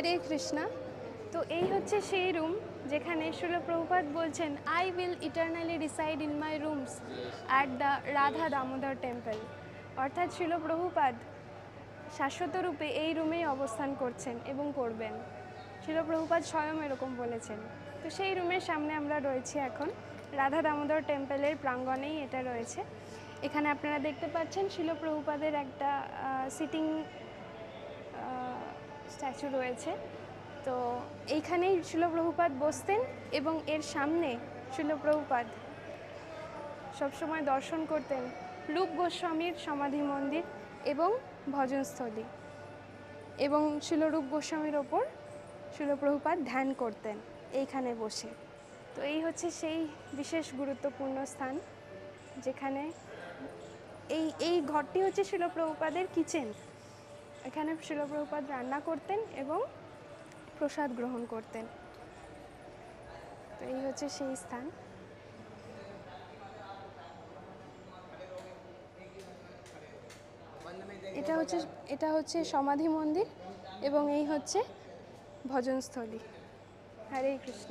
হরে কৃষ্ণা। তো এই হচ্ছে সেই রুম যেখানে শিলপ্রভুপাত বলছেন I will eternally reside in my rooms at the Radha Damodar temple অর্থাৎ শিল প্রভুপাদ শাশ্বত রূপে এই রুমেই অবস্থান করছেন এবং করবেন। শিল প্রভুপাদ স্বয়ং এরকম বলেছেন। তো সেই রুমের সামনে আমরা রয়েছি এখন। রাধা দামোদর টেম্পলের প্রাঙ্গণেই এটা রয়েছে। এখানে আপনারা দেখতে পাচ্ছেন শিল প্রভুপাদের একটা সিটিং স্ট্যাচু রয়েছে। তো এইখানেই শিলপ্রভুপাদ বসতেন এবং এর সামনে শিলপ্রভুপাদ সবসময় দর্শন করতেন রূপ গোস্বামীর সমাধি মন্দির এবং ভজনস্থলী এবং শিলরূপ গোস্বামীর ওপর শিলপ্রভুপাদ ধ্যান করতেন এইখানে বসে। তো এই হচ্ছে সেই বিশেষ গুরুত্বপূর্ণ স্থান যেখানে এই এই ঘরটি হচ্ছে শিলপ্রভুপাদের কিচেন। এখানে শিলপ্রভুপাদ রান্না করতেন এবং প্রসাদ গ্রহণ করতেন। তো এই হচ্ছে সেই স্থান। এটা হচ্ছে এটা হচ্ছে সমাধি মন্দির এবং এই হচ্ছে ভজনস্থলী। হরে কৃষ্ণ।